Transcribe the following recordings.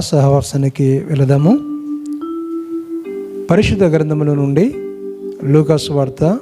సహవాసానికి వెళదాము. పరిశుద్ధ గ్రంథముల నుండి లూకాసు వార్త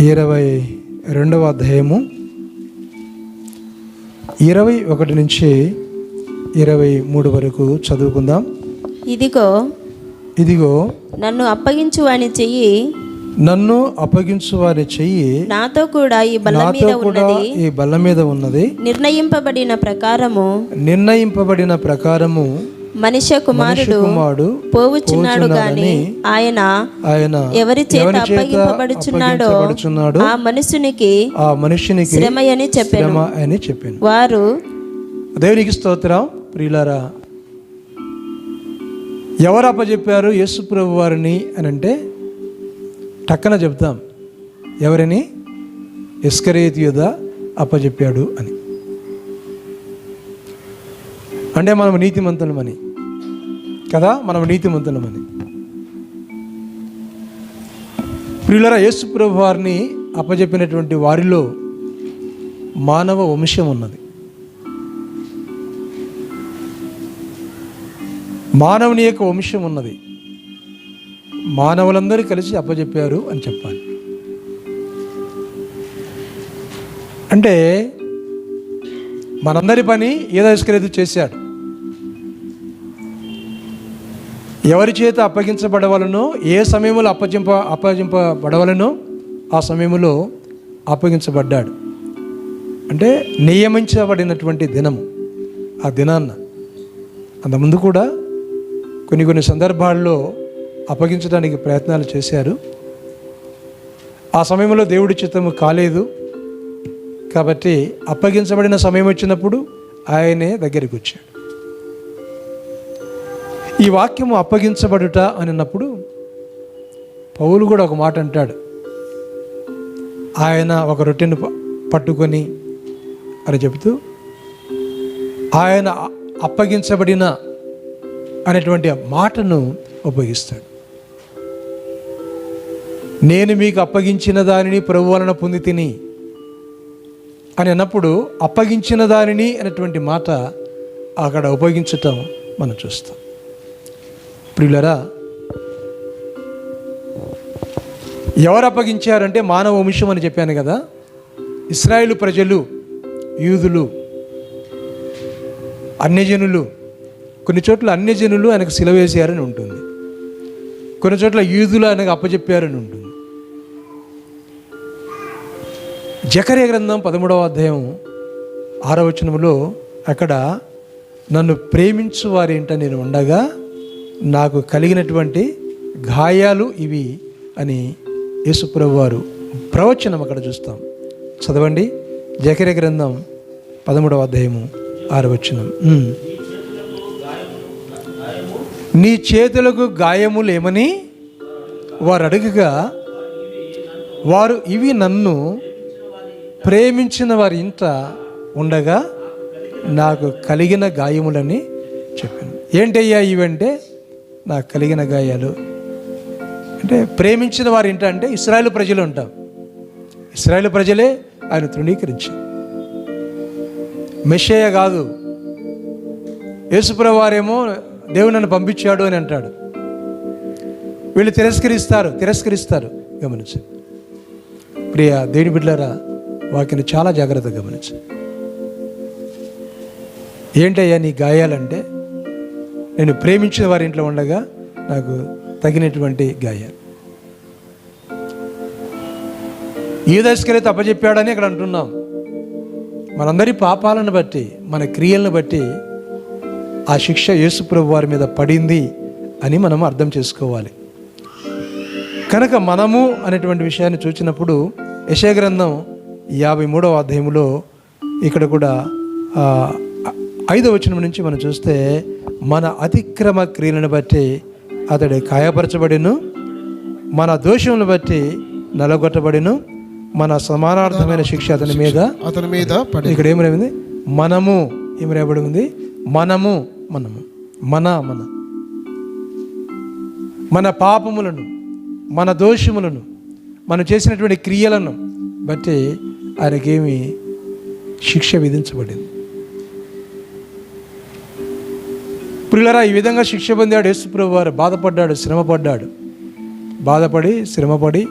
ఇరవై రెండవ అధ్యాయము ఇరవై ఒకటి నుంచి ఇరవై మూడు వరకు చదువుకుందాం. ఇదిగో ఇదిగో నన్ను అప్పగించు అని చెయ్యి నన్ను అప్పగించు వారి చెయ్యి నాతో కూడా ఈ బల్ల మీద కూడా ఉన్నది. ఈ బల్ల మీద ఉన్నది. నిర్ణయింపబడిన ప్రకారము నిర్ణయింపబడిన ప్రకారము మనుష్య కుమారుడు కుమారుడు పోవుచున్నాడు గాని ఆయన ఆయన ఎవరి చేత అప్పగింపబడుచున్నాడో ఆ మనుషునికి ఆ మనుషునికి శ్రమయని చెప్పాను. శ్రమ అని చెప్పాను. వారు దేవునికి స్తోత్రం ప్రియులారా. ఎవరు అప్పచెప్పారు యేసు ప్రభు వారిని అని అంటే టక్కన చెప్తాం ఎవరిని? ఇస్కరేత్ యుధ అప్పచెప్పాడు అని. అంటే మనం నీతిమంతులమని కదా? మనం నీతిమంతులమని ప్రియులరా యేసు ప్రభు వారిని అప్పచెప్పినటువంటి వారిలో మానవ వంశం ఉన్నది. మానవుని యొక్క వంశం ఉన్నది. మానవులందరూ కలిసి అప్పచెప్పారు అని చెప్పాలి. అంటే మనందరి పని ఏదో ఇస్కరేతు చేశాడు. ఎవరి చేత అప్పగించబడవలనో ఏ సమయంలో అప్పగింప అప్పగింపబడవలనో ఆ సమయంలో అప్పగించబడ్డాడు. అంటే నియమించబడినటువంటి దినము ఆ దినాన్న. అంతకుముందు కూడా కొన్ని కొన్ని సందర్భాల్లో అప్పగించడానికి ప్రయత్నాలు చేశారు. ఆ సమయంలో దేవుడి చిత్తము కాలేదు. కాబట్టి అప్పగించబడిన సమయం వచ్చినప్పుడు ఆయనే దగ్గరికి వచ్చాడు. ఈ వాక్యము అప్పగించబడుట అని అన్నప్పుడు పౌలు కూడా ఒక మాట అంటాడు. ఆయన ఒక రొట్టెను పట్టుకొని అని చెబుతూ ఆయన అప్పగించబడిన అనేటువంటి మాటను ఉపయోగిస్తాడు. నేను మీకు అప్పగించిన దానిని ప్రభు వలన పొంది తిని. అని అన్నప్పుడు అప్పగించిన దానిని అనేటువంటి మాట అక్కడ ఉపయోగించటం మనం చూస్తాం. ప్రియులరా ఎవరు అప్పగించారంటే మానవ వంశం అని చెప్పాను కదా ఇస్రాయేల్ ప్రజలు యూదులు అన్యజనులు. కొన్ని చోట్ల అన్యజనులు ఆయనకు సిలవేశారని ఉంటుంది. కొన్ని చోట్ల యూదులు ఆయనకు అప్పచెప్పారని ఉంటుంది. జకరే గ్రంథం పదమూడవ అధ్యాయం ఆరవచనములో అక్కడ నన్ను ప్రేమించు వారేంట నేను ఉండగా నాకు కలిగినటువంటి గాయాలు ఇవి అని యేసుప్రభు వారు ప్రవచనం అక్కడ చూస్తాం. చదవండి. జకర గ్రంథం పదమూడవ అధ్యాయము ఆరవచనం నీ చేతులకు గాయములేమని వారు అడుగగా వారు ఇవి నన్ను ప్రేమించిన వారి ఇంట ఉండగా నాకు కలిగిన గాయములని చెప్పాను. ఏంటయ్యా ఇవంటే? నాకు కలిగిన గాయాలు. అంటే ప్రేమించిన వారి ఇంట అంటే ఇస్రాయేల్ ప్రజలు ఉంటాం. ఇస్రాయేల్ ప్రజలే ఆయన తృణీకరించారు. మెషేయ కాదు. యేసుప్ర వారేమో దేవుడు నన్ను పంపించాడు అని అంటాడు. వీళ్ళు తిరస్కరిస్తారు తిరస్కరిస్తారు. గమనించండి. ప్రియ దేని బిడ్డలారా వాక్యను చాలా జాగ్రత్తగా గమనించు. ఏంటయ్యా నీ గాయాలంటే? నేను ప్రేమించిన వారి ఇంట్లో ఉండగా నాకు తగినటువంటి గాయాలు ఈ దశకరైతే అప్పచెప్పాడని ఇక్కడ అంటున్నాం. మనందరి పాపాలను బట్టి మన క్రియలను బట్టి ఆ శిక్ష యేసుప్రభు వారి మీద పడింది అని మనం అర్థం చేసుకోవాలి. కనుక మనము అనేటువంటి విషయాన్ని చూచినప్పుడు యశయ గ్రంథం యాభై మూడవ అధ్యాయంలో ఇక్కడ కూడా ఐదవ వచనం నుంచి మనం చూస్తే మన అతిక్రమ క్రియలను బట్టి అతడు కాయపరచబడిను మన దోషములను బట్టి నలగొట్టబడిను మన సమానార్థమైన శిక్ష అతని మీద అతని మీద ఇక్కడ ఏం రాయింది మనము ఏం రాయబడి ఉంది మనము మనము మన మన. మన పాపములను మన దోషములను మనం చేసినటువంటి క్రియలను బట్టి ఆయనకేమి శిక్ష విధించబడింది. ప్రియులరా ఈ విధంగా శిక్ష పొందాడు యేసుప్రభు వారు బాధపడ్డాడు శ్రమపడ్డాడు. బాధపడి శ్రమపడి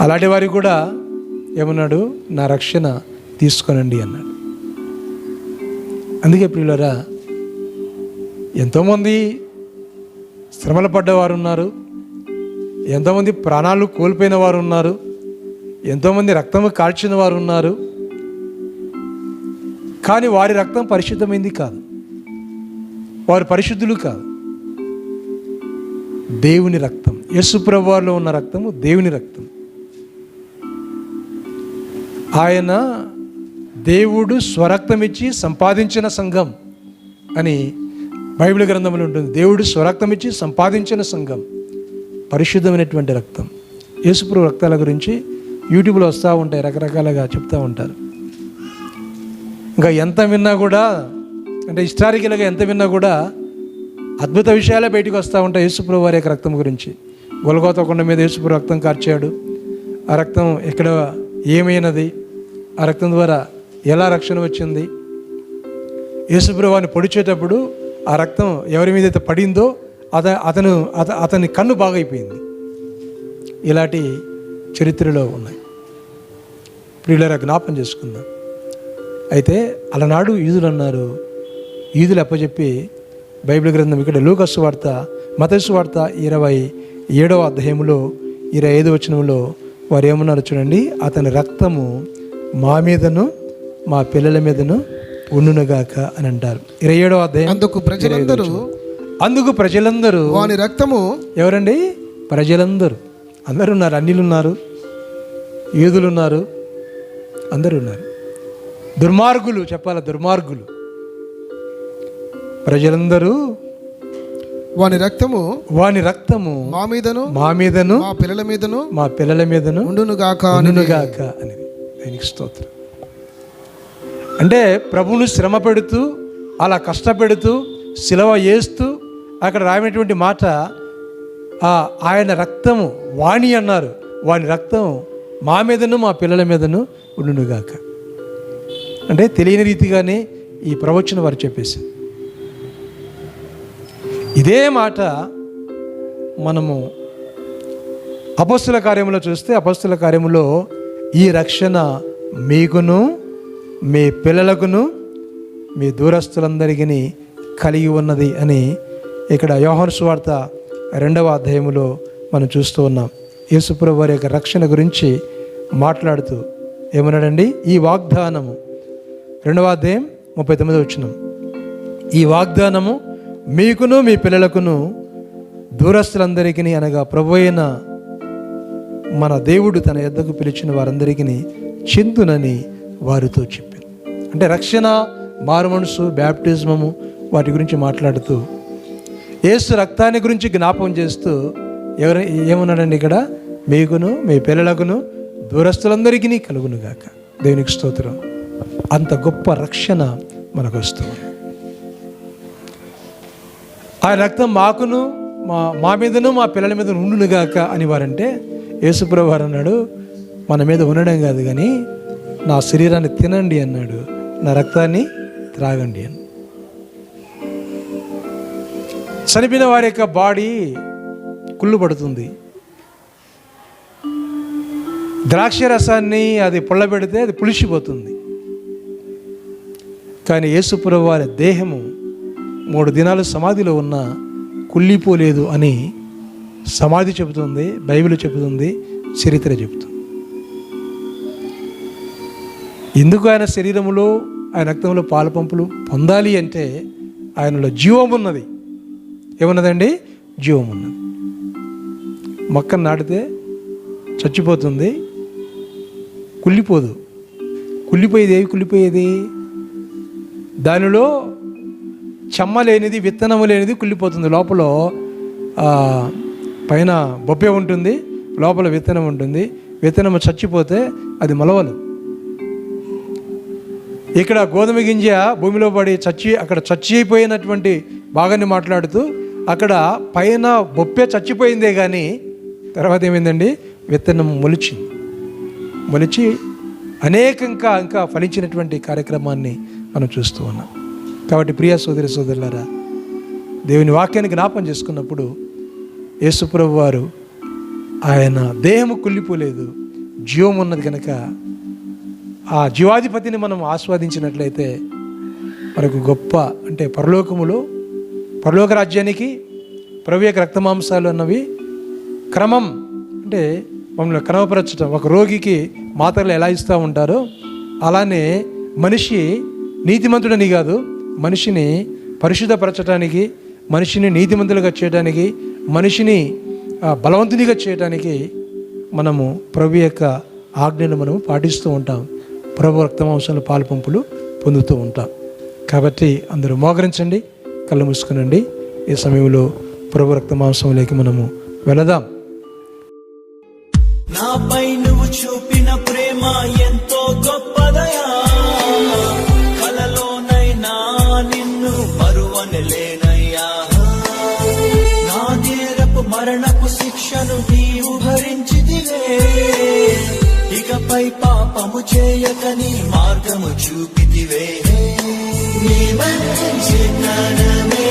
అలాంటి వారికి కూడా ఏమన్నాడు? నా రక్షణ తీసుకోనండి అన్నాడు. అందుకే ప్రియులరా ఎంతోమంది శ్రమలు పడ్డవారు ఉన్నారు ఎంతోమంది ప్రాణాలు కోల్పోయిన వారు ఉన్నారు ఎంతోమంది రక్తము కాల్చిన వారు ఉన్నారు. కానీ వారి రక్తం పరిశుద్ధమైంది కాదు. వారు పరిశుద్ధులు కాదు. దేవుని రక్తం యశుప్రభువారిలో ఉన్న రక్తము దేవుని రక్తం. ఆయన దేవుడు స్వరక్తం ఇచ్చి సంపాదించిన సంఘం అని బైబిల్ గ్రంథంలో ఉంటుంది. దేవుడు స్వరక్తం ఇచ్చి సంపాదించిన సంఘం పరిశుద్ధమైనటువంటి రక్తం. యేసుప్రభు రక్తాల గురించి యూట్యూబ్లో వస్తూ ఉంటాయి రకరకాలుగా చెప్తూ ఉంటారు. ఇంకా ఎంత విన్నా కూడా అంటే హిస్టారికల్గా ఎంత విన్నా కూడా అద్భుత విషయాలే బయటకు వస్తూ ఉంటాయి యేసుప్రభు వారి యొక్క రక్తం గురించి. గొలగోత కొండ మీద యేసుప్రభు రక్తం కార్చాడు. ఆ రక్తం ఎక్కడ ఏమైనది? ఆ రక్తం ద్వారా ఎలా రక్షణ వచ్చింది? యేసుప్రభు వారిని పొడిచేటప్పుడు ఆ రక్తం ఎవరి మీద అయితే పడిందో అత అతను అత అతని కన్ను బాగైపోయింది. ఇలాంటి చరిత్రలో ఉన్నాయి. ప్రియులరా జ్ఞాపం చేసుకుందాం. అయితే అలనాడు ఈదులు అన్నారు ఈదులు అప్పచెప్పి బైబిల్ గ్రంథం ఇక్కడ లూకస్సు వార్త మతస్సు వార్త ఇరవై ఏడవ అధ్యాయంలో ఇరవై ఐదు వచనంలో వారు ఏమన్నారు చూడండి అతని రక్తము మా మీదను మా పిల్లల మీదను ఉండునుగాక అని అంటారు. ఇరవై ఏడవ అధ్యాయం అందుకు ప్రజలందరూ అందుకు ప్రజలందరూ వాని రక్తము ఎవరండి? ప్రజలందరూ. అందరూ ఉన్నారు అన్నిలు ఉన్నారు యూదులు ఉన్నారు అందరూ ఉన్నారు దుర్మార్గులు చెప్పాల దుర్మార్గులు. ప్రజలందరూ వాని రక్తము వాని రక్తము మా మీదను మా మీదను మా పిల్లల మీదను మా పిల్లల మీదను ఉండును గాక అని ఉండునుగాక అనేది. ఆయనకి స్తోత్రం. అంటే ప్రభువును శ్రమ పెడుతూ అలా కష్టపెడుతూ శిలవ వేస్తూ అక్కడ రాయనటువంటి మాట ఆయన రక్తము వాణి అన్నారు. వాని రక్తం మా మీదను మా పిల్లల మీదను ఉండునుగాక. అంటే తెలియని రీతిగానే ఈ ప్రవచన వారు చెప్పేసి ఇదే మాట మనము అపస్తుల కార్యములో చూస్తే అపస్తుల కార్యములో ఈ రక్షణ మీకును మీ పిల్లలకును మీ దూరస్తులందరికీ కలిగి ఉన్నది అని ఇక్కడ యోహన్ సువార్త రెండవ అధ్యాయంలో మనం చూస్తూ ఉన్నాం. యేసుప్రభు వారి యొక్క రక్షణ గురించి మాట్లాడుతూ ఏమన్నాడండి? ఈ వాగ్దానము. రెండవ అధ్యాయం ముప్పై తొమ్మిది వచ్చినాం ఈ వాగ్దానము మీకును మీ పిల్లలకును దూరస్తులందరికీ అనగా ప్రభు అయిన మన దేవుడు తన ఎద్దకు పిలిచిన వారందరికీ చిందునని వారితో చెప్పింది అంటే రక్షణ మారు మనసు బ్యాప్టిజమము వాటి గురించి మాట్లాడుతూ యేసు రక్తాన్ని గురించి జ్ఞాపకం చేస్తూ ఎవరు ఏమన్నాడండి ఇక్కడ? మీకును మీ పిల్లలకును దూరస్తులందరికీ కలుగునుగాక దేవునికి స్తోత్రం. అంత గొప్ప రక్షణ మనకు వస్తుంది ఆ రక్తం మాకును మా మా మీదను మా పిల్లల మీద ఉండునుగాక అని వారంటే యేసుప్రభు వారు అన్నాడు మన మీద ఉండడం కాదు కానీ నా శరీరాన్ని తినండి అన్నాడు. నా రక్తాన్ని త్రాగండి అని చనిపోయిన వారి యొక్క బాడీ కుళ్ళు పడుతుంది. ద్రాక్ష రసాన్ని అది పుళ్ళబెడితే అది పులిసిపోతుంది. కానీ యేసుప్రభు వారి దేహము మూడు దినాలు సమాధిలో ఉన్న కుళ్ళిపోలేదు అని సమాధి చెబుతుంది బైబిల్ చెబుతుంది చరిత్ర చెబుతుంది. ఎందుకు ఆయన శరీరములో ఆయన రక్తంలో పాలపంపులు పొందాలి అంటే ఆయనలో జీవం ఉన్నది. ఏమున్నదండి? జీవం ఉన్నది. మొక్కను నాటితే చచ్చిపోతుంది. కుళ్ళిపోదు. కుళ్ళిపోయేది ఏవి కుళ్ళిపోయేది? దానిలో చెమ్మ లేనిది విత్తనము లేనిది కుళ్ళిపోతుంది. లోపల పైన బొప్పే ఉంటుంది. లోపల విత్తనం ఉంటుంది. విత్తనం చచ్చిపోతే అది మొలవలు ఇక్కడ గోధుమ గింజ భూమిలో పడి చచ్చి అక్కడ చచ్చి అయిపోయినటువంటి భాగాన్ని మాట్లాడుతూ అక్కడ పైన బొప్పే చచ్చిపోయిందే కానీ తర్వాత ఏమైందండి? విత్తనం మొలిచింది. మొలిచి అనేక ఇంకా ఇంకా ఫలించినటువంటి కార్యక్రమాన్ని మనం చూస్తూ ఉన్నాం. కాబట్టి ప్రియ సోదరి సోదరులారా దేవుని వాక్యాన్ని జ్ఞాపం చేసుకున్నప్పుడు యేసుప్రభు వారు ఆయన దేహము కుళ్ళిపోలేదు జీవం ఉన్నది కనుక ఆ జీవాధిపతిని మనం ఆస్వాదించినట్లయితే మనకు గొప్ప అంటే పరలోకములో పరలోక రాజ్యానికి ప్రభు యొక్క రక్తమాంసాలు అన్నవి క్రమం అంటే మమ్మల్ని క్రమపరచడం ఒక రోగికి మాత్రలు ఎలా ఇస్తూ ఉంటారో అలానే మనిషి నీతిమంతుడని కాదు మనిషిని పరిశుద్ధపరచడానికి మనిషిని నీతిమంతులుగా చేయడానికి మనిషిని బలవంతునిగా చేయడానికి మనము ప్రభు యొక్క ఆజ్ఞను మనము పాటిస్తూ ఉంటాం. ప్రభు రక్తమాంసాల పాలు పంపులు పొందుతూ ఉంటాం. కాబట్టి అందరూ మోకరించండి. కళ్ళు మూసుకునండి. ఈ సమయంలో ప్రభు రక్తమాంసంలోకి మనము వెళదాం. నాపై నువ్వు చూపిన ప్రేమ ఎంతో గొప్పదయా? కలలోనైనా నిన్ను మరువనలేనయ్యా. నా నేరపు మరణపు శిక్షను నీవు భరించిదివే ఇకపై పాపము చేయకని మార్గము చూపితివే. నీ మంచి జ్ఞానమే